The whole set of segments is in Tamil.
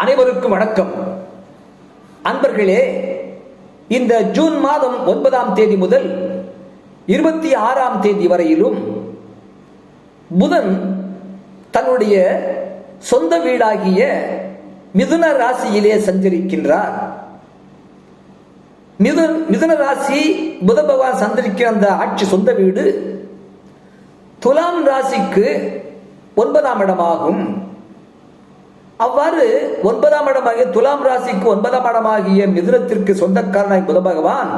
அனைவருக்கும் வணக்கம். அன்பர்களே இந்த ஜூன் மாதம் ஒன்பதாம் தேதி முதல் இருபத்தி ஆறாம் தேதி வரையிலும் புதன் தன்னுடைய சொந்த வீடாகிய மிதுன ராசியிலே சஞ்சரிக்கின்றார். மிதுன் மிதுன ராசி புத பகவான் சந்திரிக்கிற அந்த ஆட்சி சொந்த வீடு துலாம் ராசிக்கு ஒன்பதாம் இடமாகும். அவ்வாறு ஒன்பதாம் இடமாகிய துலாம் ராசிக்கு ஒன்பதாம் இடமாகிய மிதுனத்திற்கு சொந்தக்காரனாய் புத பகவான்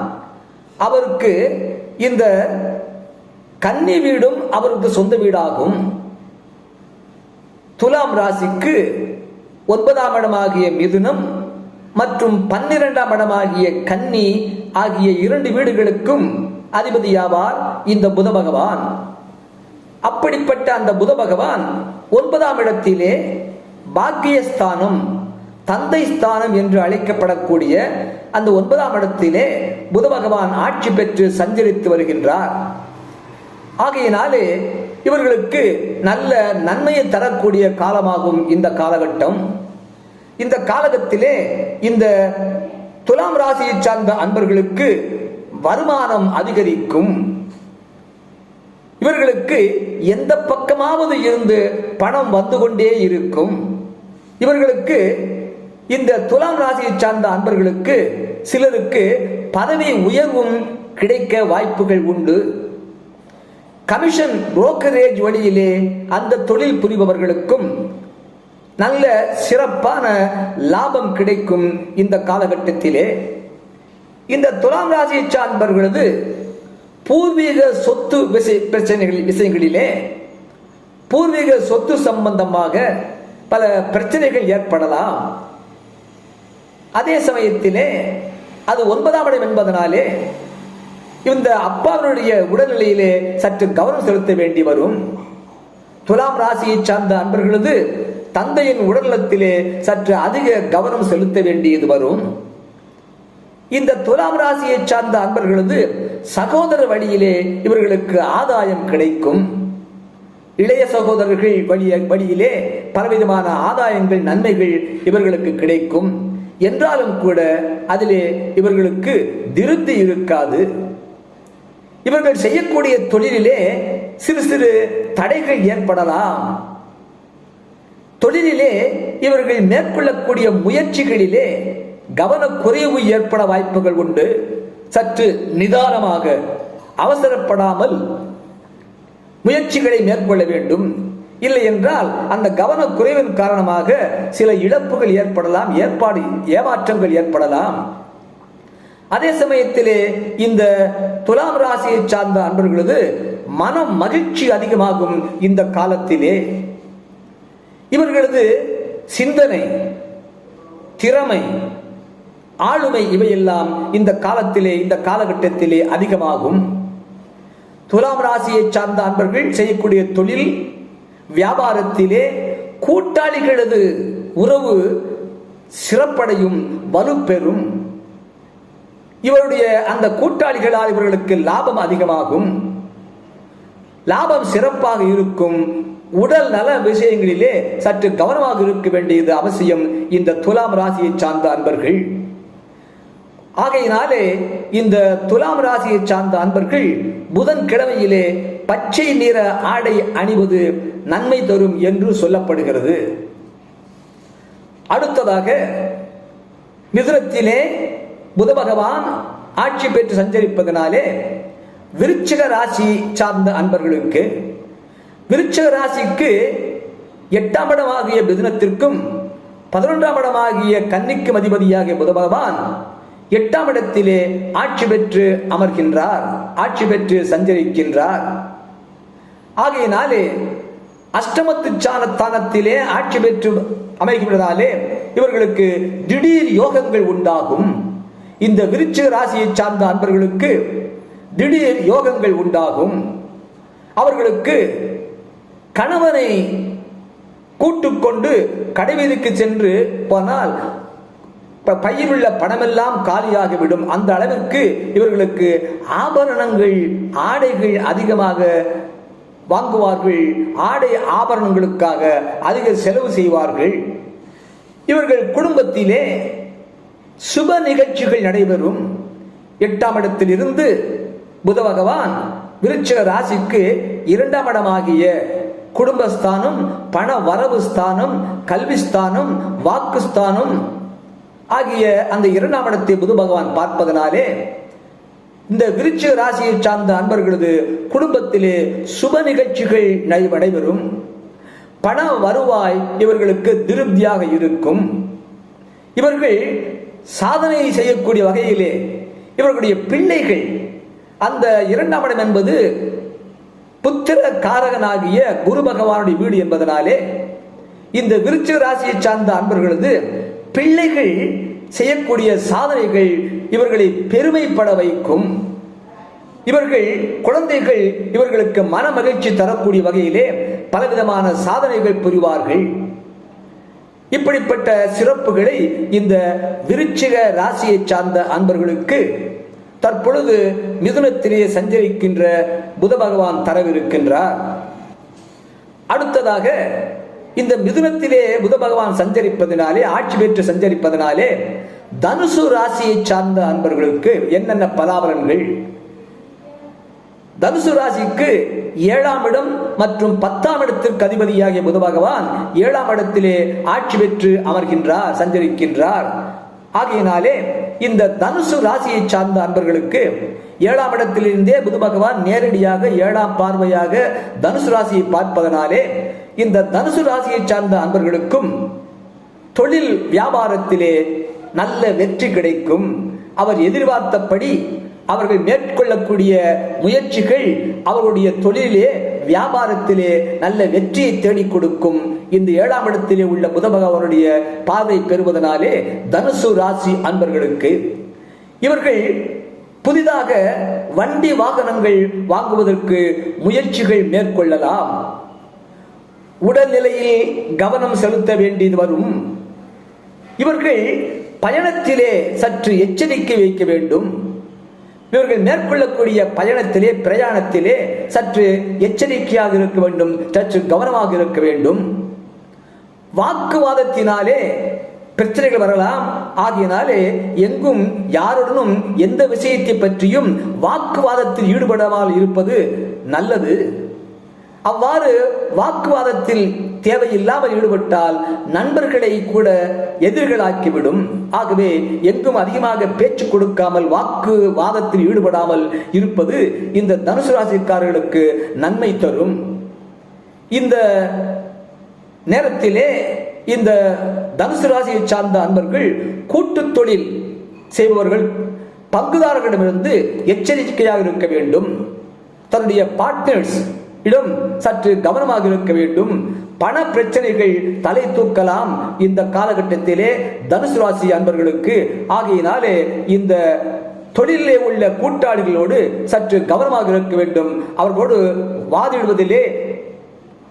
அவருக்கு இந்த கன்னி வீடும் அவருக்கு சொந்த வீடாகும். துலாம் ராசிக்கு ஒன்பதாம் இடமாகிய மிதுனம் மற்றும் பன்னிரெண்டாம் இடமாகிய கன்னி ஆகிய இரண்டு வீடுகளுக்கும் அதிபதியாவார் இந்த புத பகவான். அப்படிப்பட்ட அந்த புத பகவான் ஒன்பதாம் இடத்திலே பாக்கியஸ்தானம் தந்தை ஸ்தானம் என்று அழைக்கப்படக்கூடிய அந்த ஒன்பதாம் இடத்திலே புத பகவான் ஆட்சி பெற்று சஞ்சரித்து வருகின்றார். ஆகையினாலே இவர்களுக்கு நல்ல நன்மையை தரக்கூடிய காலமாகும் இந்த காலகட்டம். இந்த காலகத்திலே இந்த துலாம் ராசியை சார்ந்த அன்பர்களுக்கு வருமானம் அதிகரிக்கும். இவர்களுக்கு எந்த பக்கமாவது இருந்து பணம் வந்து கொண்டே இருக்கும். இவர்களுக்கு இந்த துலாம் ராசியை சார்ந்த அன்பர்களுக்கு சிலருக்கு பதவி உயர்வும் கிடைக்க வாய்ப்புகள் உண்டு. கமிஷன் புரோக்கரேஜ் வழியிலே அந்த தொழில் புரிபவர்களுக்கும் நல்ல சிறப்பான லாபம் கிடைக்கும் இந்த காலகட்டத்திலே. இந்த துலாம் ராசியை சார்ந்தவர்களது பூர்வீக சொத்து பிரச்சனைகள் விஷயங்களிலே பூர்வீக சொத்து சம்பந்தமாக பல பிரச்சனைகள் ஏற்படலாம். அதே சமயத்திலே அது ஒன்பதாம் இடம் என்பதனாலே இந்த அப்பாவினுடைய உடல்நிலையிலே சற்று கவனம் செலுத்த வேண்டி வரும். துலாம் ராசியை சார்ந்த அன்பர்களது தந்தையின் உடல்நலத்திலே சற்று அதிக கவனம் செலுத்த வேண்டியது வரும். இந்த துலாம் ராசியை சார்ந்த அன்பர்களது சகோதர வழியிலே இவர்களுக்கு ஆதாயம் கிடைக்கும். இளைய சகோதரர்கள் வழிய வழியிலே பலவிதமான ஆதாயங்கள் நன்மைகள் இவர்களுக்கு கிடைக்கும். என்றாலும் கூட அதிலே இவர்களுக்கு திருப்தி இருக்காது. இவர்கள் செய்யக்கூடிய தொழிலிலே சிறு சிறு தடைகள் ஏற்படலாம். தொழிலிலே இவர்கள் மேற்கொள்ளக்கூடிய முயற்சிகளிலே கவனக்குறைவு ஏற்பட வாய்ப்புகள் உண்டு. சற்று நிதானமாக அவசரப்படாமல் முயற்சிகளை மேற்கொள்ள வேண்டும். இல்லை என்றால் அந்த கவனக்குறைவின் காரணமாக சில இழப்புகள் ஏற்படலாம் ஏற்பாடு ஏமாற்றங்கள் ஏற்படலாம். அதே சமயத்திலே இந்த துலாம் ராசியை சார்ந்த அன்பர்களது மனம் மகிழ்ச்சி அதிகமாகும் இந்த காலத்திலே. இவர்களது சிந்தனை திறமை ஆளுமை இவையெல்லாம் இந்த காலத்திலே இந்த காலகட்டத்திலே அதிகமாகும். துலாம் ராசியை சார்ந்த அன்பர்கள் செய்யக்கூடிய தொழில் வியாபாரத்திலே கூட்டாளிகளது உறவு சிறப்படையும் வலுப்பெறும். இவருடைய அந்த கூட்டாளிகளால் இவர்களுக்கு லாபம் அதிகமாகும். லாபம் சிறப்பாக இருக்கும். உடல் நல விஷயங்களிலே சற்று கவனமாக இருக்க வேண்டியது அவசியம் இந்த துலாம் ராசியை சார்ந்த அன்பர்கள். ஆகையினாலே இந்த துலாம் ராசியை சார்ந்த அன்பர்கள் புதன் கிழமையிலே பச்சை நிற ஆடை அணிவது நன்மை தரும் என்று சொல்லப்படுகிறது. அடுத்ததாக மிதுனத்திலே புத பகவான் ஆட்சி பெற்று சஞ்சரிப்பதனாலே விருச்சிக ராசி சார்ந்த அன்பர்களுக்கு விருச்சிக ராசிக்கு எட்டாம் இடமாகிய மிதுனத்திற்கும் பதினொன்றாம் இடமாகிய கன்னிக்கும் அதிபதியாகிய புத பகவான் எட்டாம் இடத்திலே ஆட்சி பெற்று அமர்கின்றார் ஆட்சி பெற்று சஞ்சரிக்கின்றார். ஆகையினாலே அஷ்டமத்து சாணத்தானத்திலே ஆட்சி பெற்று அமைகின்றதாலே இவர்களுக்கு திடீர் யோகங்கள் உண்டாகும். இந்த விருச்சிக ராசியை சார்ந்த அன்பர்களுக்கு திடீர் யோகங்கள் உண்டாகும். அவர்களுக்கு கணவனை கூட்டுக்கொண்டு கடைவீதிக்கு சென்று போனால் இப்போ பையில் உள்ள பணமெல்லாம் காலியாகிவிடும். அந்த அளவிற்கு இவர்களுக்கு ஆபரணங்கள் ஆடைகள் அதிகமாக வாங்குவார்கள். ஆடை ஆபரணங்களுக்காக அதிக செலவு செய்வார்கள். இவர்கள் குடும்பத்திலே சுப நிகழ்ச்சிகள் நடைபெறும். எட்டாம் இடத்தில் இருந்து புத பகவான் விருச்சிக ராசிக்கு இரண்டாம் இடமாகிய குடும்பஸ்தானம் பண வரவு ஸ்தானம் கல்விஸ்தானம் வாக்குஸ்தானம் ஆகிய அந்த இரண்டாம் இடத்தை புது பகவான் பார்ப்பதனாலே இந்த விருச்சிக ராசியை சார்ந்த அன்பர்களது குடும்பத்திலே சுப நிகழ்ச்சிகள் நடை- நடைபெறும். பண வருவாய் இவர்களுக்கு திருப்தியாக இருக்கும். இவர்கள் சாதனை செய்யக்கூடிய வகையிலே இவர்களுடைய பிள்ளைகள் அந்த இரண்டாம் இடம் என்பது புத்திர காரகனாகிய குரு பகவானுடைய வீடு என்பதனாலே இந்த விருச்சிக ராசியை சார்ந்த அன்பர்களது பிள்ளைகள் செய்யக்கூடிய சாதனைகள் இவர்களை பெருமைப்பட வைக்கும். இவர்கள் குழந்தைகள் இவர்களுக்கு மன மகிழ்ச்சி தரக்கூடிய வகையிலே பலவிதமான சாதனைகள் புரிவார்கள். இப்படிப்பட்ட சிறப்புகளை இந்த விருச்சிக ராசியை சார்ந்த அன்பர்களுக்கு தற்பொழுது மிதுனத்திலே சஞ்சரிக்கின்ற புத பகவான் தரவிருக்கின்றார். அடுத்ததாக இந்த மிதுனத்திலே புத பகவான் சஞ்சரிப்பதனாலே ஆட்சி பெற்று சஞ்சரிப்பதனாலே தனுசு ராசியை சார்ந்த அன்பர்களுக்கு என்னென்ன பலாபலன்கள்? தனுசு ராசிக்கு ஏழாம் இடம் மற்றும் பத்தாம் இடத்திற்கு அதிபதியாகிய புத பகவான் ஏழாம் இடத்திலே ஆட்சி பெற்று அமர்கின்றார் சஞ்சரிக்கின்றார். ஆகையினாலே இந்த தனுசு ராசியை சார்ந்த அன்பர்களுக்கு ஏழாம் இடத்திலிருந்தே புது பகவான் நேரடியாக ஏழாம் பார்வையாக தனுசு ராசியை பார்ப்பதனாலே இந்த தனுசு ராசியை சார்ந்த அன்பர்களுக்கும் தொழில் வியாபாரத்திலே நல்ல வெற்றி கிடைக்கும். அவர் எதிர்பார்த்தபடி அவர்கள் மேற்கொள்ளக்கூடிய முயற்சிகள் அவருடைய தொழிலே வியாபாரத்திலே நல்ல வெற்றியை தேடிக் கொடுக்கும். இந்த ஏழாம் இடத்திலே உள்ள புத பகவானுடைய பார்வை பெறுவதனாலே தனுசு ராசி அன்பர்களுக்கு இவர்கள் புதிதாக வண்டி வாகனங்கள் வாங்குவதற்கு முயற்சிகள் மேற்கொள்ளலாம். உடல்நிலையில் கவனம் செலுத்த வேண்டியது வரும். இவர்கள் பயணத்திலே சற்று எச்சரிக்கை வைக்க வேண்டும். இவர்கள் மேற்கொள்ளக்கூடிய பயணத்திலே பிரயாணத்திலே சற்று எச்சரிக்கையாக இருக்க வேண்டும் சற்று கவனமாக இருக்க வேண்டும். வாக்குவாதத்தினாலே பிரச்சனைகள் வரலாம். ஆகியனாலே எங்கும் யாருடனும் எந்த விஷயத்தை பற்றியும் வாக்குவாதத்தில் ஈடுபடாமல் இருப்பது நல்லது. அவ்வாறு வாக்குவாதத்தில் தேவையில்லாமல் ஈடுபட்டால் நண்பர்களை கூட எதிர்களாக்கிவிடும். ஆகவே எங்கும் அதிகமாக பேச்சு கொடுக்காமல் வாக்கு வாதத்தில் ஈடுபடாமல் இருப்பது இந்த தனுசு ராசிக்காரர்களுக்கு நன்மை தரும். இந்த நேரத்திலே இந்த தனுசு ராசியை சார்ந்த அன்பர்கள் கூட்டு தொழில் செய்பவர்கள் பங்குதாரர்களிடமிருந்து எச்சரிக்கையாக இருக்க வேண்டும். தன்னுடைய பார்ட்னர்ஸ் இடம் சற்று கவனமாக இருக்க வேண்டும். பண பிரச்சனைகள் தலை தூக்கலாம். இந்த காலகட்டத்திலே தனுசு ராசி அன்பர்களுக்கு ஆகையினாலே இந்த தொழிலே உள்ள கூட்டாளிகளோடு சற்று கவனமாக இருக்க வேண்டும். அவர்களோடு வாதிடுவதிலே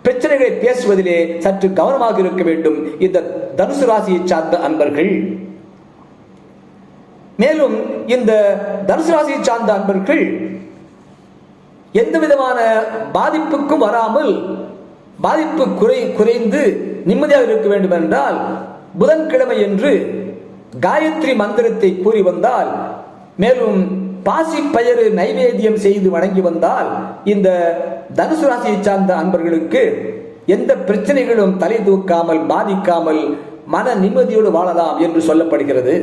பிரச்சனைகளை பேசுவதிலே சற்று கவனமாக இருக்க வேண்டும். இந்த தனுசு ராசியை சார்ந்த அன்பர்கள். மேலும் இந்த தனுசு ராசியை சார்ந்த அன்பர்கள் எந்த விதமான பாதிப்புக்கும் வராமல் பாதிப்பு குறை குறைந்து நிம்மதியாக இருக்க வேண்டும் என்றால் புதன்கிழமை என்று காயத்ரி மந்திரத்தை கூறி வந்தால் மேலும் பாசி பயறு நைவேத்தியம் செய்து வணங்கி வந்தால் இந்த தனுசு ராசியை சார்ந்த அன்பர்களுக்கு எந்த பிரச்சனைகளும் தலை தூக்காமல் பாதிக்காமல் மன நிம்மதியோடு வாழலாம் என்று சொல்லப்படுகிறது.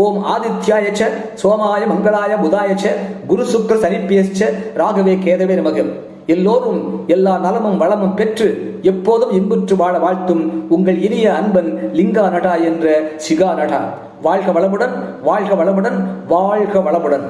ஓம் ஆதித்யாயச்ச சோமாய மங்களாய புதாயச்ச குரு சுக்கர சனிப்பியச்ச ராகவே கேதவே நமகம் எல்லோரும் எல்லா நலமும் வளமும் பெற்று எப்போதும் இன்புற்று வாழ வாழ்த்தும் உங்கள் இனிய அன்பன் லிங்கா நடா என்ற சிகா நடா வாழ்க வளமுடன் வாழ்க வளமுடன் வாழ்க வளமுடன்.